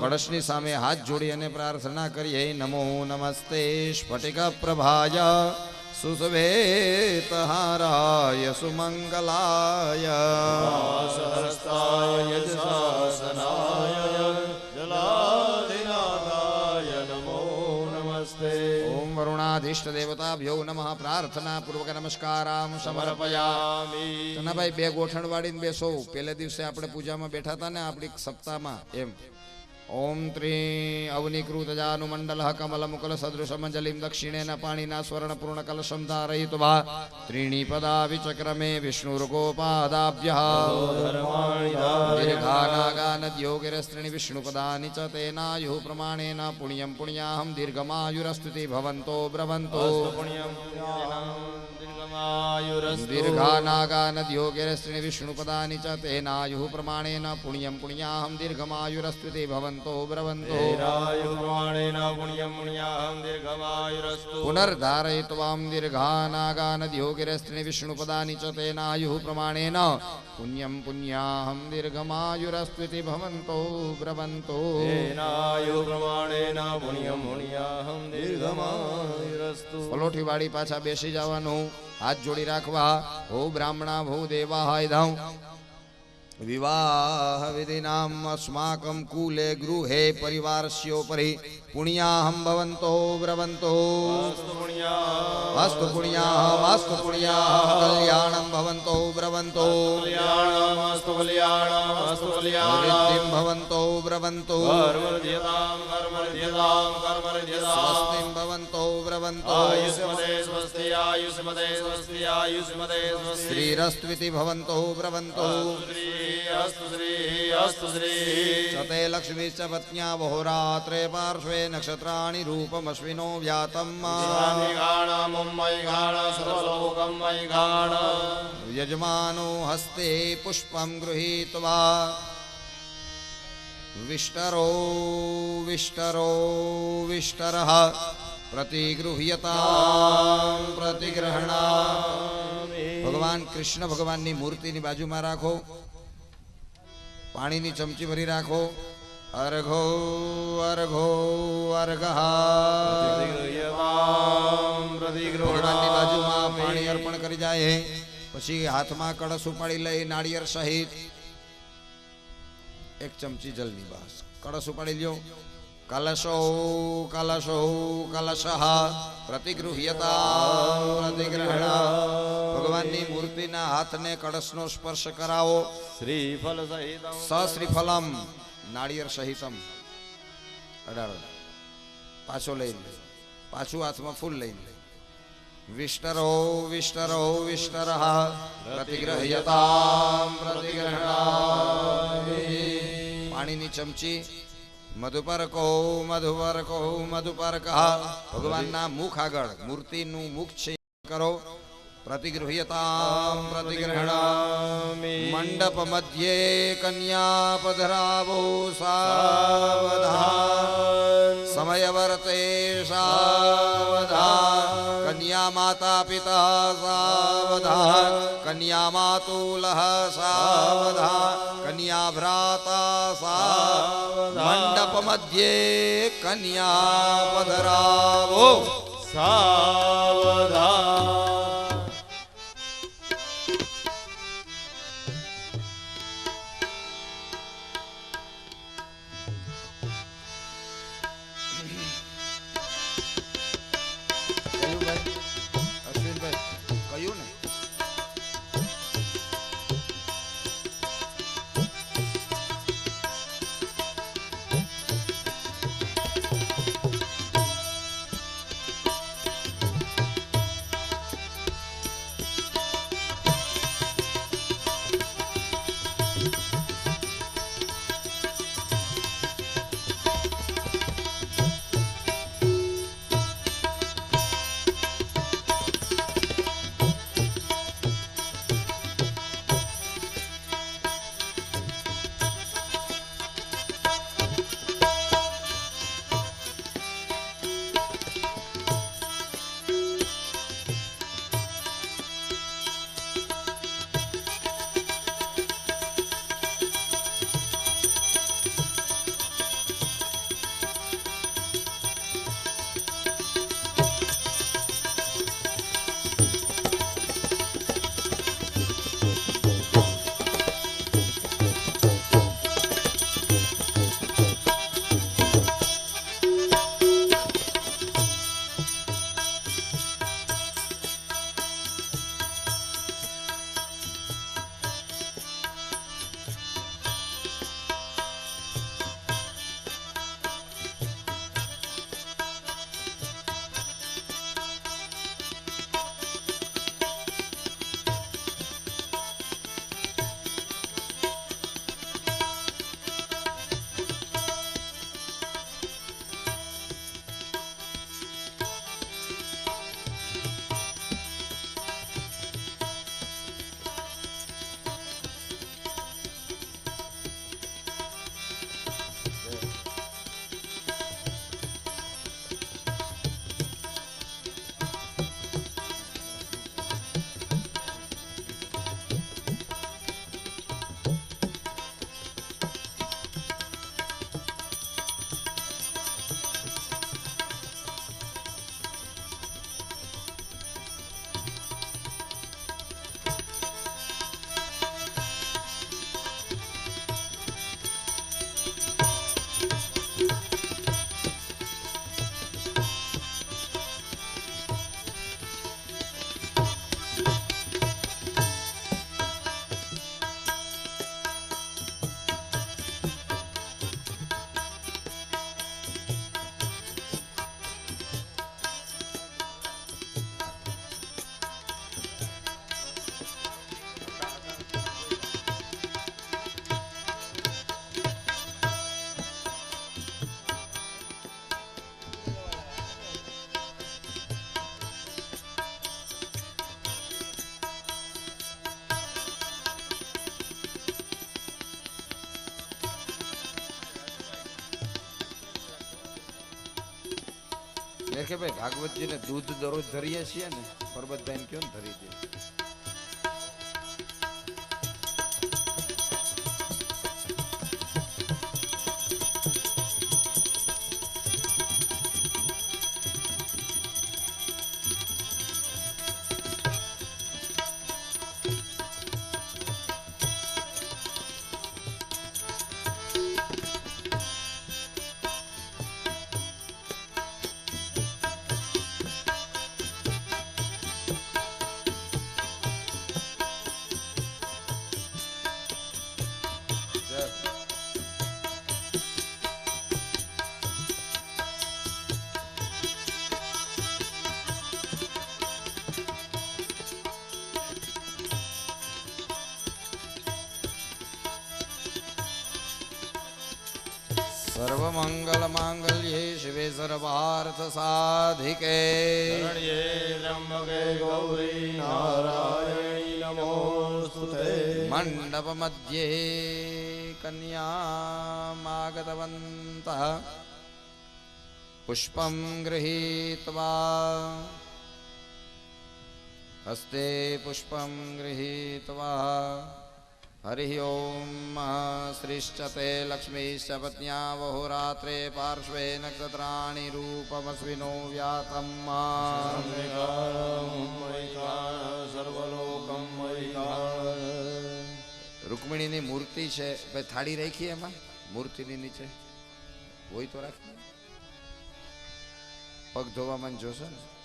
કળશની સામે હાથ જોડી અને પ્રાર્થના કરીએ નમો નમસ્તે સ્ફટિક પ્રભાય સુસવેતહારાય સુમંગલાય સહસ્તાય વરુણાધીષ્ટ દેવતાભ્યો નમઃ પ્રાર્થના પૂર્વક નમસ્કારામ સમર્પયામિ ભાઈ બે ગોઠણ વાળીને બેસો પેલે દિવસે આપણે પૂજામાં બેઠા હતા ને આપણી સપ્તાહમાં એમ ઓમ ત્રી અવનિકૃત જાનુમંડલ કમલ મુકલ સદૃશમંજલિમ દક્ષિણેન પાણીના સ્વર્ણ પૂર્ણ કલશમ ધારયિત્વા ત્રીણી પદા વિચક્રમે વિષ્ણુર્ગોપાદાભ્ય દીર્ઘાનાગાનદ્યોગિરસ્ત્રીણી વિષ્ણુપદાની ચ તેનાયુ પ્રમાણેન પુણ્યમ પુણ્યાહમ દીર્ઘમાયુરસ્તુતિ ભવન્તો બ્રવન્તો પુણ્યમ ભવન્તો બ્રવન્તો તેનાયુ પ્રમાણેન પુણ્યમ પુણ્યાહમ દીર્ઘમાયુરસ્તુ પુનર્ધારયિત્વામ દીર્ઘાનાગાનદ્યોગિરસ્ત્રીણી વિષ્ણુપદાની ચ તેનાયુ પ્રમાણેન પુણ્યમ પુણ્યાહમ દીર્ઘમાયુરસ્તુતિ ભવન્તો બ્રવન્તો તેનાયુ પ્રમાણેન પુણ્યમ પુણ્યાહમ દીર્ઘમાયુરસ્તુ પલોઠી વાળી પાછા બેસી જવાનું હાથ જોડી રાખવા. હો બ્રાહ્મણા ભો દેવા હાય ધામ વિવાહ વિધિનામ અસ્માકમ કુલે ગૃહે પરિવારસ્યોપરી પુણ્યાહમ ભવન્તો બ્રવન્તો અસ્તુ પુણ્યાહમ. અસ્તુ પુણ્યાહમ કલ્યાણમ ભવન્તો બ્રવન્તો કલ્યાણમ અસ્તુ કલ્યાણમ અસ્તુ કલ્યાણમ. ભવન્તો કર્મર્ધ્યતામ સ્વસ્તિમ આયુષ્મદે સ્વસ્તિ શ્રીરસ્ત્વિતિ અસ્તુ શ્રી સતે લક્ષ્મી ચ પત્ન્યા બહોરાત્રે પાર્શ્વે નક્ષત્રાણી રૂપમશ્વિનો વ્યાતમ યજમાનો હસ્તે પુષ્પમ ગૃહીત્વા વિષ્ટરો વિષ્ટરો વિષ્ટર પ્રતિગૃહ્યતા પ્રતિગ્રહણા ભગવાન કૃષ્ણ ભગવાનની મૂર્તિની બાજુમાં રાખો। પાણીની ચમચી ભરી રાખો। અર્ઘો અર્ઘો અર્ઘાની બાજુમાં પાણી અર્પણ કરી જાય। પછી હાથમાં કળશ ઉપાડી લઈ, નાળિયેર સહિત એક ચમચી જલની બાસ. કળશ ઉપાડી લ્યો. કલશો કલશો કલશ પ્રતિગૃહ્યતા પ્રતિગ્રહણ. ભગવાનની મૂર્તિના હાથને કળશનો સ્પર્શ કરાવો. શ્રીફલ સહિત સશ્રીફલમ નાળિયેર સહિતમ. અડાડો પાછો લઈને. પાછું હાથમાં ફૂલ લઈને લે. વિષ્ટરો વિષ્ટરો વિષ્ટર પ્રતિગ્રહ્યતામ પ્રતિગ્રહણામિ. પાણીની ચમચી મધુપર કહો મધુપર કહો મધુપરકો કહા ભગવાનના મુખ આગળ, મૂર્તિનું મુખ છે, કરો. પ્રતિગૃહ્યતામ પ્રતિગ્રહણામિ મંડપ મધ્યે કન્યા પધરાવો સાવધાન સમયવર્તે સાવધાન કન્યા માતા પિતા સાવધાન કન્યા मण्डपमध्ये સાવધાન કન્યા રેખે ભાઈ ભાગવતજીને દૂધ દરરોજ ધરીએ છીએ ને પરબતભાઈને કયો ને ધરી દે. સર્વમંગલ માંગલ્યે શિવે સર્વાર્થ સાધિકે ત્ર્યંબકે ગૌરી નારાયણી નમોસ્તુતે મંડપ મધ્યે કન્યામાગતવन्तः પુષ્પં ગૃહીત્વા હસ્તે પુષ્પં ગૃહીત્વા હરિ ॐ શ્રીશ્ચતે लक्ष्मीश्च पत्न्या વહોરાત્રે पार्श्वे नक्षत्राणि રૂપમસ્વિનો व्यातं સર્વલોકમ રૂકમિણીની મૂર્તિ છે, ભાઈ થાળી રાખી એમાં? મૂર્તિની નીચે? હોય તો રાખી પગ ધોવામાં જોશો ને?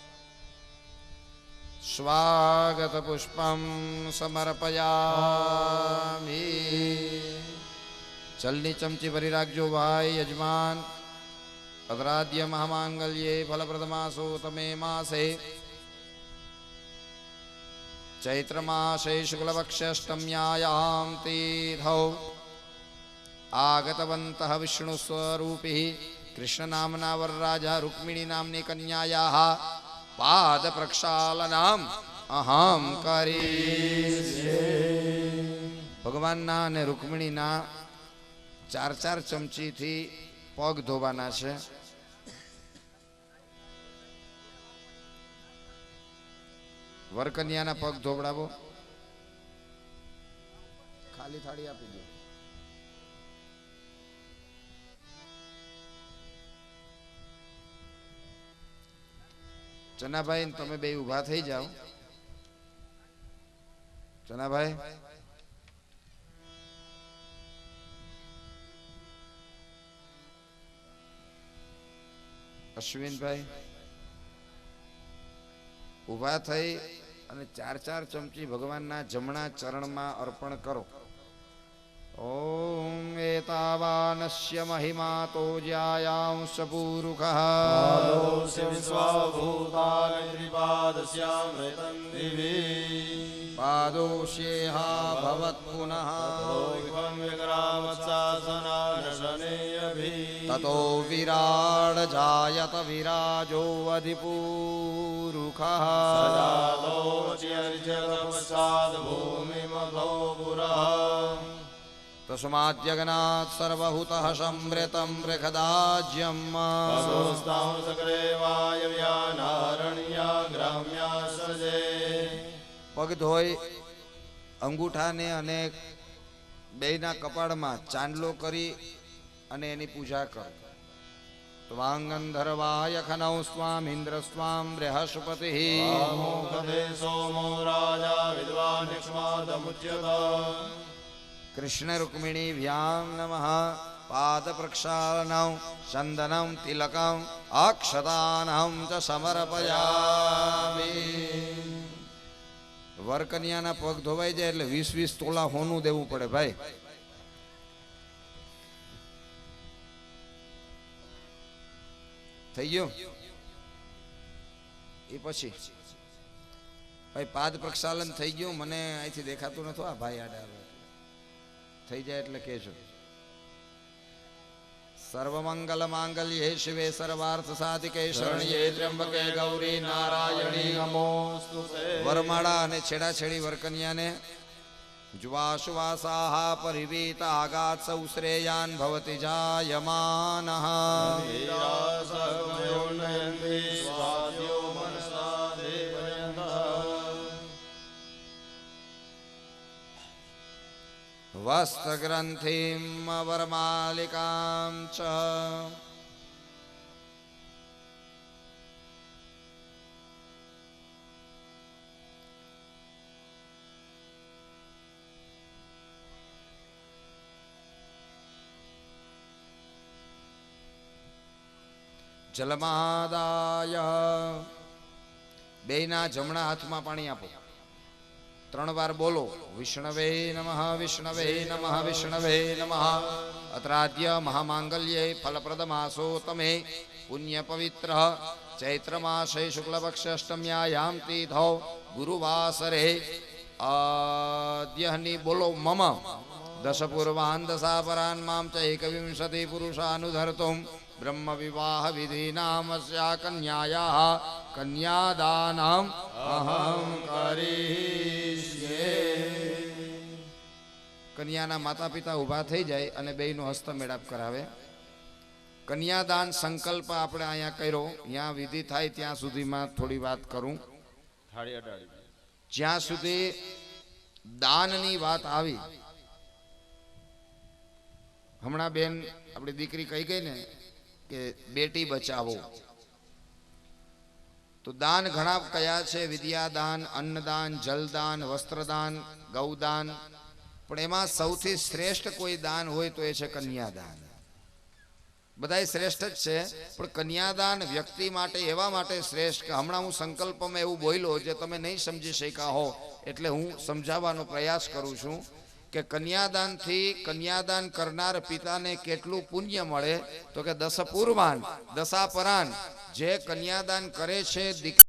स्वागतपुष्पं समर्पयामि। चल्लिचञ्चि परिराग्यो वाय यजमान्। अद्राद्य महामाङ्गल्ये फलप्रदमासो तमे मासे। चैत्रमासे शुक्लपक्षष्टम्यायां तीर्थौ। आगतवन्तः विष्णुस्वरूपिः। कृष्णनाम्ना वरराजा रुक्मिणीनाम्नि कन्यायाः। રૂક્મિણી પ્રક્ષાલનામ અહમ કરી ભગવાનના અને રૂકમિણીના ચાર ચાર ચમચીથી પગ ધોવાના છે. વરકન્યાના પગ ધોવડાવો. ખાલી થાળી આપી દો. ચનાભાઈ, તમે બે ઊભા થઈ જાઓ. ચનાભાઈ. અશ્વિનભાઈ. ઊભા થઈ અને ચાર ચાર ચમચી ભગવાનના જમણા ચરણમાં અર્પણ કરો. ઓમ એતાવાનસ્ય મહિમા તો જ્યાયાંશ પૂરુખઃ પાદોસ્ય વિશ્વાભૂતાનિ ત્રિપાદસ્યામૃતં દિવિ પાદોષ્યેહા ભવત પુનઃ વિશ્વં વિક્રામત્સાસનાનશનેયભિ તતો બૃહદાજ્યમ પદોસ્તાં સક્રેવાય વ્યાનારણ્યા ગ્રામ્યા સર્જે પગ ધોઈ અંગૂઠાને અને બેયના કપાળમાં ચાંદલો કરી અને એની પૂજા કર. ત્વાંગંધર્વાય ખનૌ સ્વામ ઇન્દ્ર સ્વામ બૃહસ્પતિ। સોમો રાજા વિદ્વાન કૃષ્ણ રુક્મિણી નમઃ પાદ પ્રક્ષાલન ચંદનમ તિલકમ અક્ષતાનમ ચ સમર્પયામિ વરકન્યાના પગ ધોવાઈ જાય એટલે વીસ વીસ તોલા હોનું દેવું પડે ભાઈ. થઈ ગયું? એ પછી? ભાઈ, પાદ પ્રક્ષાલન થઈ ગયું. મને અહીંથી દેખાતું નતું આ ભાઈ આડા થઈ જાય એટલે કહેજો. સર્વમંગલ માંગલ્યે શિવે સર્વાર્થ સાધિકે શરણ્યે ત્ર્યંબકે ગૌરી નારાયણી નમોસ્તુ. વરમાળા અને છેડાછેડી વરકન્યાને જુવાશુવાસાહ પરિવીત આગાત સૌ શ્રેયાન ભવતિ જાયમાનઃ. વસ્ત્રગ્રંથિમ વરમાલિકાં ચ જલમાદાય બેના જમણા હાથમાં પાણી આપો ત્રણ વાર બોલો. વિષ્ણવે નમઃ વિષ્ણવે નમઃ વિષ્ણવે નમઃ. અત્રાદ્ય મહામાંગલ્યે ફલપ્રદમાસો તમે. પુણ્ય પવિત્ર ચૈત્ર માસે શુક્લપક્ષ અષ્ટમ્યાયામ તીથો ગુરુવાસરે અદ્યહની બોલો મમ. દશ પૂર્વાન દશાપરાન મામ ચ એકવિંશતિ પુરુષાનુધર્તુમ. બ્રહ્મ વિવાહ વિધિનામસ્યા કન્યાયા. કન્યાદાનમ અહમ કરીષ્યે કન્યાના માતા પિતા ઊભા થઈ જાય અને બેયનો હસ્તમેળાપ કરાવે. કન્યાદાન સંકલ્પ આપણે અહીંયા કર્યો. ત્યાં વિધિ થાય ત્યાં સુધીમાં થોડી વાત કરું. જ્યાં સુધી દાનની વાત આવી. હમણાં બેન આપણી દીકરી કહી ગઈ ને કે બેટી બચાવો. તો દાન ઘણા કયા છે? વિદ્યાદાન અન્નદાન જલદાન વસ્ત્રદાન ગૌદાન પણ એમાં સૌથી શ્રેષ્ઠ કોઈ દાન હોય તો એ છે કન્યાદાન. બધાય શ્રેષ્ઠ જ છે, પણ કન્યાદાન વ્યક્તિ માટે એવા માટે શ્રેષ્ઠ કે હમણાં હું સંકલ્પમાં એવું બોલ્યો જે તમે નહીં સમજી શક્યા હો, એટલે હું સમજાવવાનો પ્રયાસ કરું છું કે કન્યાદાનથી કન્યાદાન કરનાર પિતાને કેટલું પુણ્ય મળે? તો કે દશ પૂર્વાન દશાપરાન, જે કન્યાદાન કરે છે દીક-